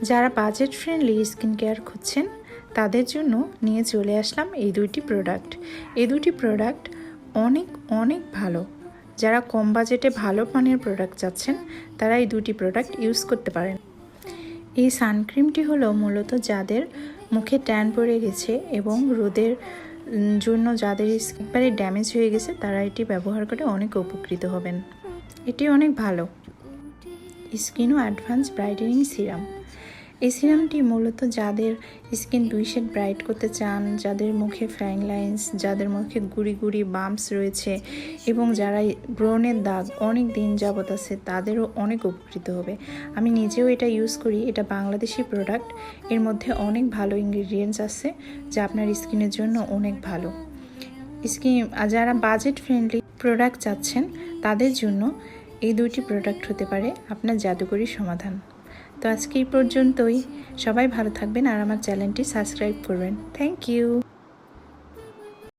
যারা budget friendly skin care খুঁজছেন, তাদের জন্য নিয়ে চলে আসলাম এই দুইটি প্রোডাক্ট এই দুটি প্রোডাক্ট অনেক অনেক ভালো। যারা কম বাজেটে ভালো মানের প্রোডাক্ট চাচ্ছেন, তারা এই দুটি প্রোডাক্ট ইউজ করতে পারেন। এই সানক্রিমটি হলো মূলত যাদের মুখে ট্যান পড়ে গেছে এবং রোদের জন্য যাদের একবারে ড্যামেজ হয়ে গেছে, তারা এটি ব্যবহার করে অনেক উপকৃত হবেন। এটি অনেক ভালো। স্কিন ও অ্যাডভান্স ব্রাইটেনিং সিরাম। এই সিরামটি মূলত যাদের স্কিন দুই শেড ব্রাইট করতে চান, যাদের মুখে ফাইন লাইন্স, যাদের মুখে গুড়ি গুড়ি বাম্পস রয়েছে এবং যারা ব্রণের দাগ অনেক দিন যাবত আছে, তাদেরও অনেক উপকৃত হবে। আমি নিজেও এটা ইউজ করি, এটা বাংলাদেশি প্রোডাক্ট। এর মধ্যে অনেক ভালো ইনগ্রিডিয়েন্টস আছে, যা আপনার স্কিনের জন্য অনেক ভালো। স্কিন, যারা বাজেট ফ্রেন্ডলি প্রোডাক্ট চাচ্ছেন, তাদের জন্য এই দুইটি প্রোডাক্ট হতে পারে আপনার জাদুকরী সমাধান। তো আজকে এই পর্যন্তই। সবাই ভালো থাকবেন আর আমার চ্যানেলটি সাবস্ক্রাইব করবেন। Thank you